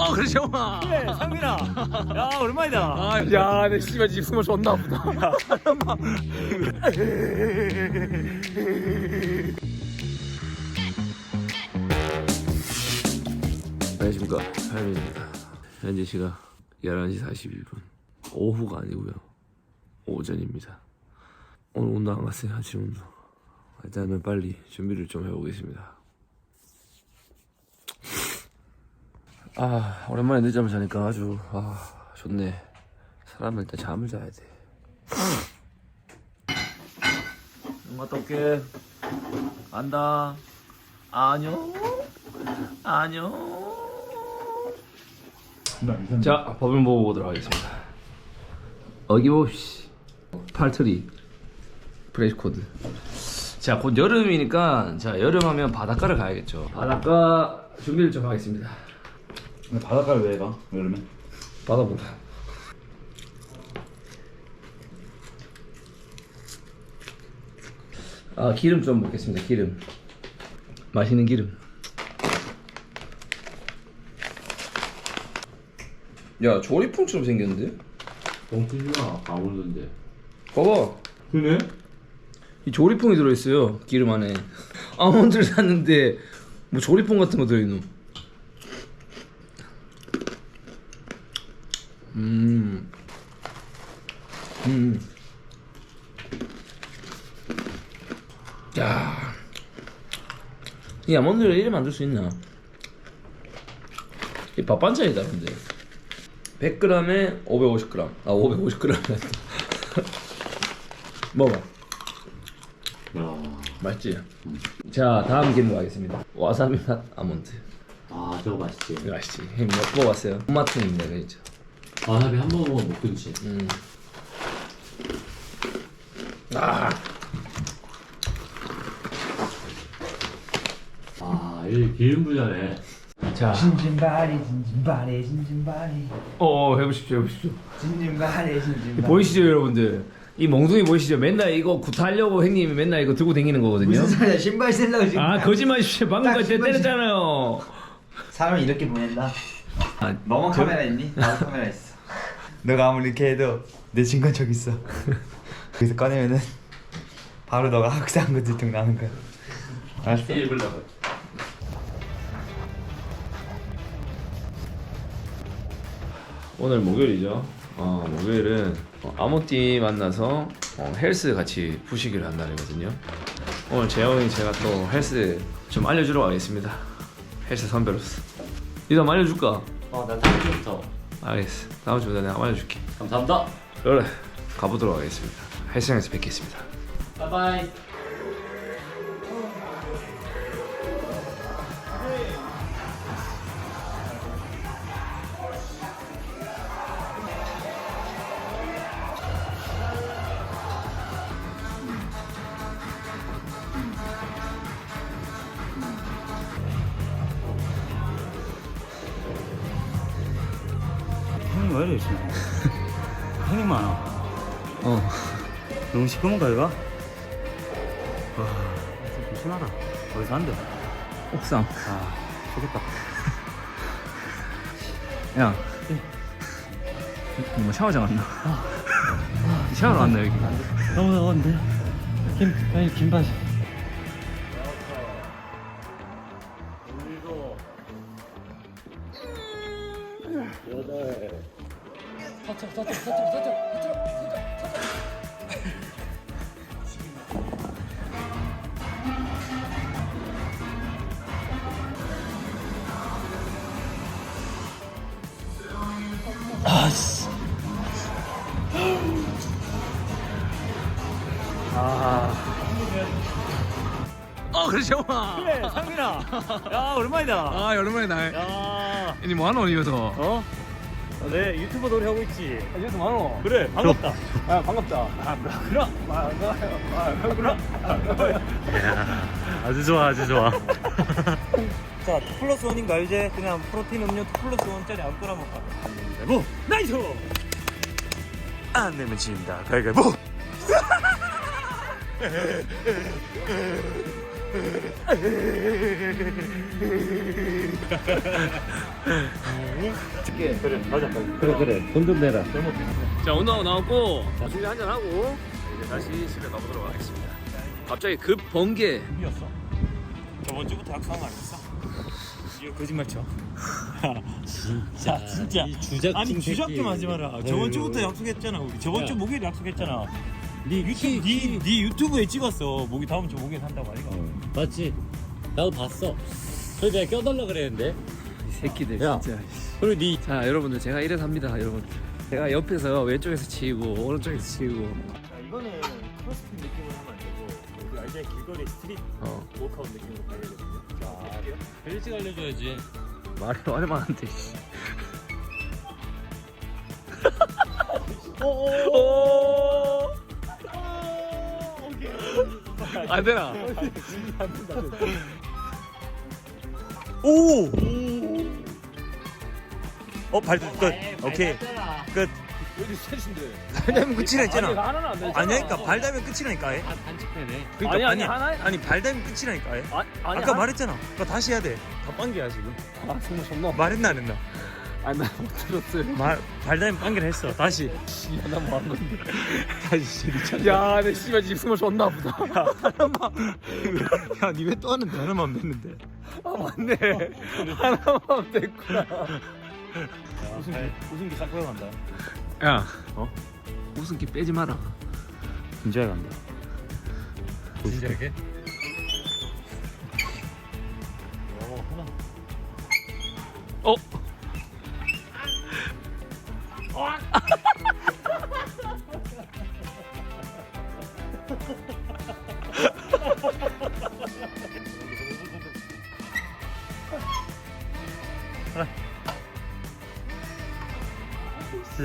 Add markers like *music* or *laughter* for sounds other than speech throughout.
어 그래 정아 그래 상민아 야 오랜만이다 아, 야, 내 씨발 지금 숨을 존나 아프다. 안녕하십니까. 하현입니다. 현재 시각 11시 41분. 오후가 아니고요. 오전입니다. 오늘 운동 안 갔어요. 아침 운동. 일단은 빨리 준비를 좀 해보겠습니다. 아, 오랜만에 늦잠을 자니까 아주, 아, 좋네. 사람은 일단 잠을 자야 돼. 갔다 올게. 안다. 안녕. 안녕. 자, 법을 먹어보도록 하겠습니다. 어김없이 팔트리 프레시 코드. 자, 곧 여름이니까 자 여름하면 바닷가를 가야겠죠. 바닷가 준비를 좀 하겠습니다. 근데 바닷가를 왜 가? 여름에? 바다 본다. 아 기름 좀 먹겠습니다. 기름. 맛있는 기름. 야 조리품처럼 생겼는데? 뻥치지마 아무런데 봐봐. 그네? 이 조리퐁이 들어있어요. 기름 안에. 아몬드를 샀는데 뭐 조리퐁 같은 거 들어있노. 음. 음. 야. 이 아몬드를 이래 만들 수 있나? 이 밥 반찬이다 근데. 100g에 550g. 아 550g. *laughs* 먹어. 야, 맛있지? 자 다음 기름 가겠습니다 와사비 맛 아몬드 아 저거 맛있지 이거 맛있지? 형님 먹어봤어요? 손맛통입니다 그죠? 와사비 한 번 먹으면 못 끊지. 음. 아. 아 이게 기름 부자네. 자, 진진바리 진진바리 진진바리. 어 해보십시오 해보십시오. 진진바리 진진바리. 보이시죠 여러분들? 이 몽둥이 보이시죠? 맨날 이거 구타하려고 형님이 맨날 이거 들고 다니는 거거든요. 무슨 소리야? 신발 신라고 지금 아 거짓말이십시오 방금 딱 그때 신발 때렸잖아요. 사람을 이렇게 보낸다? 아, 너만 저- 카메라 있니? 나도 카메라 있어 너가 아무리 이렇게 해도 내 친구는 저기 있어 그래서 꺼내면은 바로 너가 학사한 거 들통 나는 거야 알았어? 일불러가 오늘 목요일이죠. 어, 목요일은 어, 아모띠 만나서 어, 헬스 같이 푸시기를 한 날이거든요. 오늘 재영이 제가 또 헬스 좀 알려주러 가겠습니다. 헬스 선배로서. 이거 한번 알려줄까? 어나 다음 주부터 알겠어. 다음 주에 내가 알려줄게. 감사합니다 그래. 가보도록 하겠습니다. 헬스장에서 뵙겠습니다. 바이바이 너무 시커먼가 이거? 와좀 심하다 어디서 한대? 옥상. 아 좋겠다 야. 뭐 샤워장 왔나? 샤워로 왔나 여기? 너무 더운데 김 아니 긴 바지 그래 정아. 그래 상민아. 야 오랜만이다. 아 오랜만이다. 야. 이니 뭐하노 이어서? 어? 내 유튜버 노래 하고 있지. 이어서 뭐하노? 그래 반갑다. 아 반갑다. 아 그럼. 아 그럼 아주 좋아 아주 좋아. *laughs* 자 플러스 원인가 이제? 그냥 프로틴 음료 플러스 원짜리 아무거나 먹까 가위바위보 나이스! 안 내면 진다. 가위바위보 *laughs* 그래 그래 돈 좀 내라 자 운동하고 나왔고 중에 한잔 하고 이제 다시 집에 가보도록 하겠습니다. 갑자기 급 번개. 이었어. 저번 주부터 약속한 거 아니었어? 이거 거짓말 쳐. *laughs* 진짜 진짜. 이 주작 아니 주작 좀 하지 마라. 저번 주부터 약속했잖아 우리. 저번 야. 주 목요일 약속했잖아. 네 유튜브 네, 네 유튜브에 찍었어. 목이 다음 주 목요일 한다고 아이가. 맞지? 나도 봤어 그래서 내가 껴달라 그랬는데 이 새끼들 야. 진짜. 그리고 니자 여러분들 제가 이래서 합니다 여러분. 제가 옆에서 왼쪽에서 치고 오른쪽에서 치고. 자 이거는 크로스핏 느낌으로 하면 안 되고 우리 알잖아 길거리 스트릿 어 워크아웃 느낌으로 가야 되거든요. 자. 일찍 알려줘야지 말이 말만 한데. 씨. 오. 안 되나? 오. 어 발도 끝. 오케이 끝. 어디 셋인데? 발다면 끝이라 했잖아. 하나는 안 되잖아. 아니니까 발다면 끝이라니까. 아예. 아 단축되네 그러니까 아니, 아니 아니, 아니, 하나- 발다면 끝이라니까. 아, 아니, 아까 한- 말했잖아. 그거 다시 해야 돼. 다 빵개야 지금. 아 정말 존나. 말했나 안 했나? 아니 나못 들었어요. 말 발다면 빵개를 했어. 다시. 나뭐 한 건데? 다시 미쳤. 야, 내 씨발 지금 숨을 존나 아프다. 야, 니왜 또 하는데 하나만 냈는데. 아 맞네. 하나만 됐구나. 우승기 우승기 싹 빼간다. 야, 어? 웃음기 빼지 마라. 진지하게 간다. 진지하게? 어?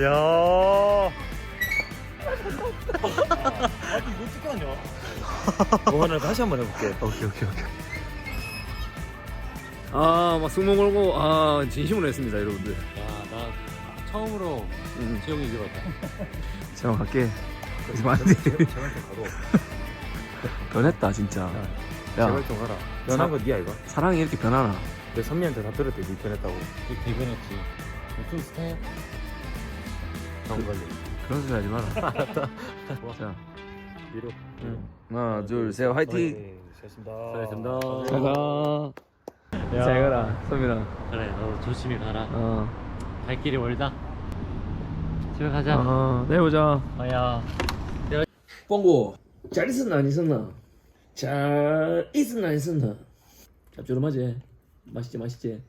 야. 아니 이거 어떻게 하냐? 뭐 하나 다시 한번 해볼게. 오케이 오케이 오케이. 아, 막 승모 걸고 아 진심으로 했습니다, 여러분들. 야 나 처음으로 응. 지영이 들었다 제가 갈게. 이제 안 돼. 변했다 진짜. 야, 제발 좀 가라. 변한 거 니야 이거? 사랑이 이렇게 변하나? 내 선미한테 다 들었대 니 변했다고. 대변했지 좀 스타일 다음 관리. 그런 소리 하지 마라. *laughs* 자, 위로. 하나, 둘, 셋, 화이팅. 수고하셨습니다. 수고하셨습니다. 잘 가. 잘 가라, 소민아. 그래 너 조심히 가라 어, 발길이 멀다 집에 가자 어, 내일 보자. 아야 뻥고 잘 있었나 안 있었나? 잘 있었나 안 있었나? 짭조름하지? 맛있지 맛있지?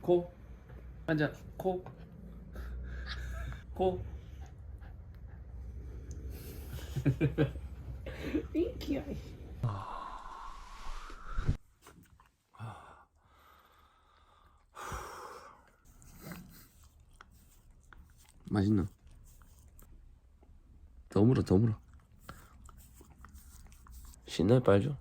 코 앉아 코 코. 핑키야. 맛있나? 더 물어 더 물어. 신날 빨죠?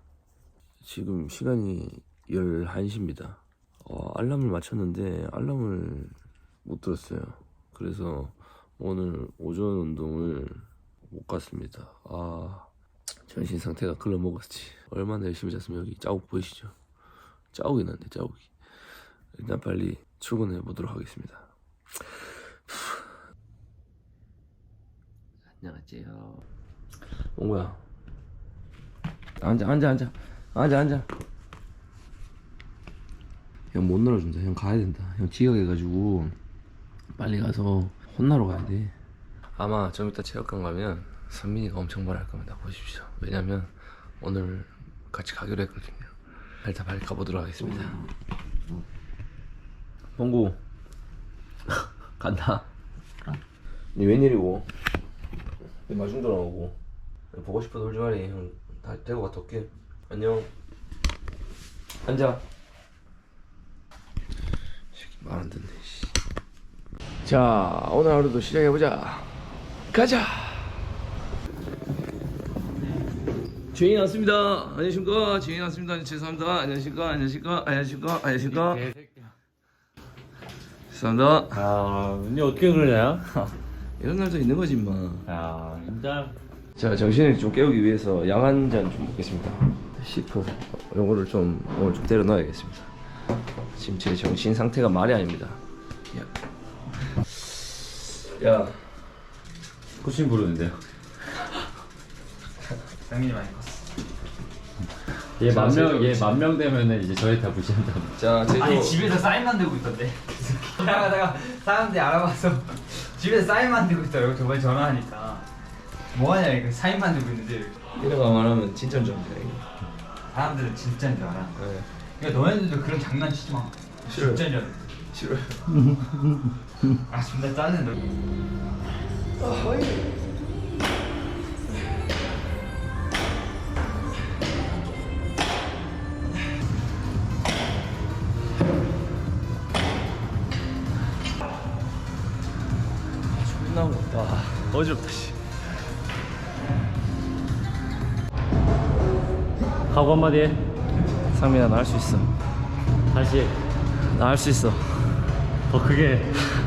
지금 시간이 11시입니다. 어, 알람을 맞췄는데 알람을 못 들었어요. 그래서 오늘 오전 운동을 못 갔습니다. 아 정신 상태가 글러먹었지. 얼마나 열심히 잤으면 여기 자국 보이시죠? 자국이 났네 자국이 일단 빨리 출근해 보도록 하겠습니다 안녕하세요. 몽구야. 앉아, 앉아, 앉아, 앉아, 앉아. 형 못 놀아준다. 형 가야 된다. 형 지각해가지고 빨리 가서 혼나러 가야 돼. 아마 좀 이따 체육관 가면 선민이가 엄청 말할 겁니다. 보십시오. 왜냐면 오늘 같이 가기로 했거든요. 일단 빨리 가보도록 하겠습니다. 몽구 간다. 니 웬일이고? 내 마중 전화오고. 보고 싶어도 울지 마리 형다 데리고 갔다 올게. 안녕. 앉아. 새끼 말안 듣네 씨. 자 오늘 하루도 시작해보자. 가자! 주인이 왔습니다. 안녕하십니까? 주인이 왔습니다. 죄송합니다. 안녕하십니까? 안녕하십니까? 안녕하십니까? 안녕하십니까? 죄송합니다. 아, 니 어떻게 그러냐? 이런 날도 있는 거지 임마 야, 진짜. 자 정신을 좀 깨우기 위해서 양 한 잔 좀 먹겠습니다. 시프 요거를 좀 오늘 좀 때려 넣어야겠습니다. 지금 제 정신 상태가 말이 아닙니다. 야, 야 코칭 부르는데요. 상민이 많이 컸어. 얘만 자, 명, 제가 얘만명 되면은 이제 저희 다 무시한다. 자 제조 아니 집에서 사인 만 들고 있던데. *laughs* 나가다가 사람들이 알아봐서 집에서 사인 만들고 있더라고 저번에 전화하니까. 뭐하냐 이거 사인 만들고 있는데 이러가만 하면 진짜 좀 돼. 사람들은 진짜인 줄 알아. 네. 그러니까 너네들도 그런 장난 치지 마. 싫어요. 진짜인 줄 알아. 싫어요. 아 존나 짜증나. 끝나 어지럽다 씨. 각오 한마디 해. 상민아 나 할 수 있어. 다시 나 할 수 있어. 더 크게. 다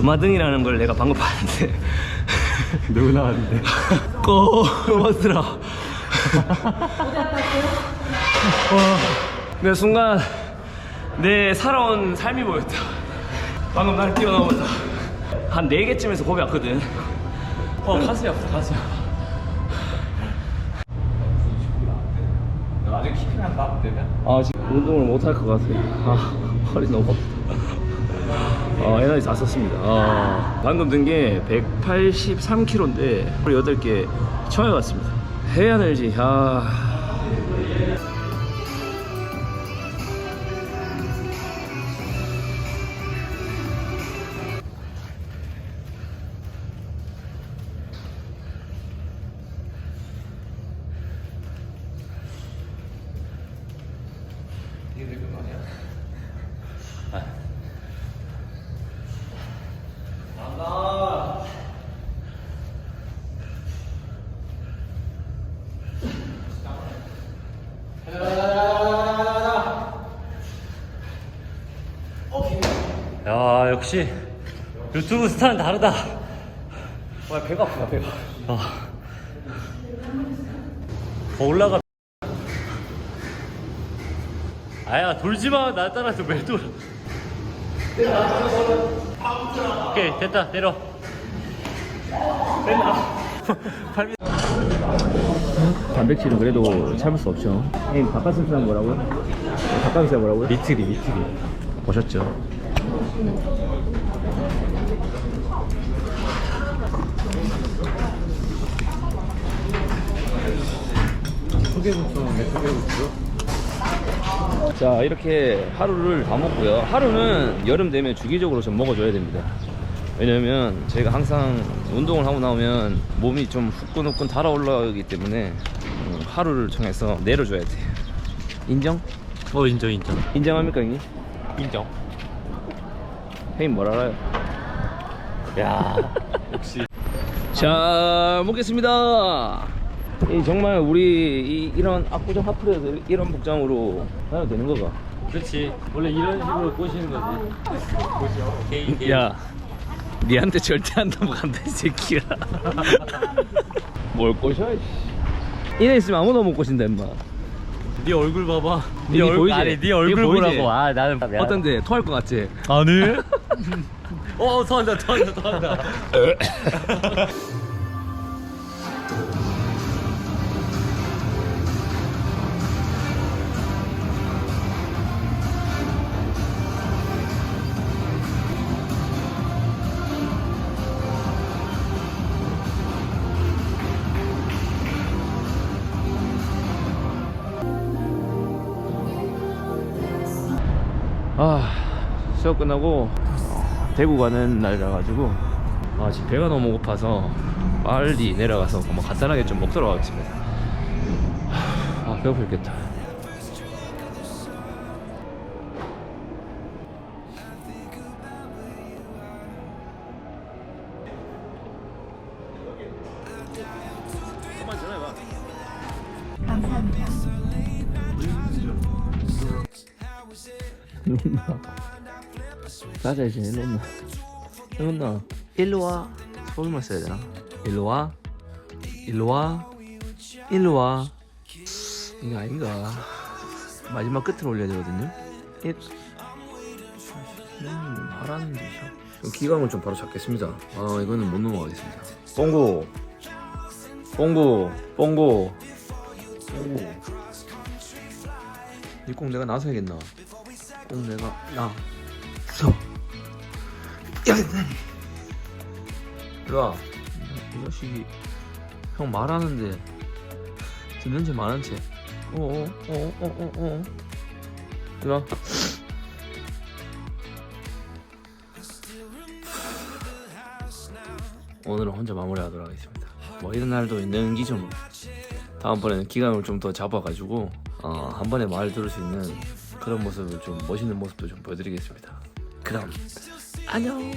주마등이라는 걸 내가 방금 봤는데 *laughs* 누구 나왔는데? *laughs* 꼬마더라. *laughs* 내 순간 내 살아온 삶이 보였다. 방금 날 뛰어넘었다. 한 4개쯤에서 겁이 왔거든. 어, 가슴이 아프다, 가슴이 아파. 나중에 키 크면 나 되면. 아, 지금 운동을 못 할 것 같아. 아, 허리 너무 아프 다. 아, 에너지 다 썼습니다. 아, 방금 든 게 183kg인데, 하루 8개 처음 해봤습니다. 해야 늘지, 아. 야 역시 유튜브 스타는 다르다. 와, 배가 아프다, 배가. 아. 더 올라가. 아야 돌지마 나 따라서 왜 돌아? 오케이 됐다 내려. *laughs* 단백질은 그래도 참을 수 없죠. 형님, 닭가슴살 뭐라고요? 닭가슴살 뭐라고요? 미트리 미트리. 보셨죠? 소개국수는 왜 소개국수? 자 이렇게 하루를 다 먹고요 하루는 여름 되면 주기적으로 좀 먹어줘야 됩니다 왜냐면 저희가 항상 운동을 하고 나오면 몸이 좀 후끈후끈 달아올라오기 때문에 음, 하루를 통해서 내려줘야 돼요 인정? 어 인정 인정. 인정합니까 형님? 인정. 형님 뭘 알아요? 야 *laughs* 역시. 자 먹겠습니다 이 정말 우리 이, 이런 압구정 하프에서 이런 복장으로 다녀도 되는 거가 그렇지 원래 이런 식으로 꼬시는 거지. 오케이, 오케이. 야, 니한테 절대 안 넘어간다 이 새끼야. *laughs* 뭘 꼬셔? 이래 있으면 아무도 못 꼬신다 임마. 네 얼굴 봐봐. 이게 보이지? 아니 네 얼굴 보이지? 보라고. 아 나는 어떤데 토할 것 같지? 아니. *laughs* 어 토한다 토한다 토한다. *laughs* 수업 끝나고 어, 대구 가는 날이라 가지고 아 지금 배가 너무 고파서 빨리 내려가서 뭐 간단하게 좀 먹도록 하겠습니다. 아 배고파 죽겠다. 이제 일로 온나? 일로 온나 일로 와. 소리만 써야 되나? 일로 와. 일로 와. 일로 와. 이거 아닌가 마지막 끝으로 올려야 되거든요. 일. 음, 하라는 짓이야 기강을 좀 바로 잡겠습니다. 아 이거는 못 넘어가겠습니다. 뽕구. 뽕구. 뽕구. 뽕구 이꼭 내가 나서야겠나? 꼭 내가 나 일로 와. 이 자식이 형 말하는데 듣는 체 많은 체. 어어 어 어 어 어 어. 일로 와. 오늘은 혼자 마무리하도록 하겠습니다. 뭐 이런 날도 있는 기준. 다음번에는 기강을 좀 더 잡아가지고 어, 한 번에 말 들을 수 있는 그런 모습을 좀 멋있는 모습도 좀 보여드리겠습니다. 그럼 안녕.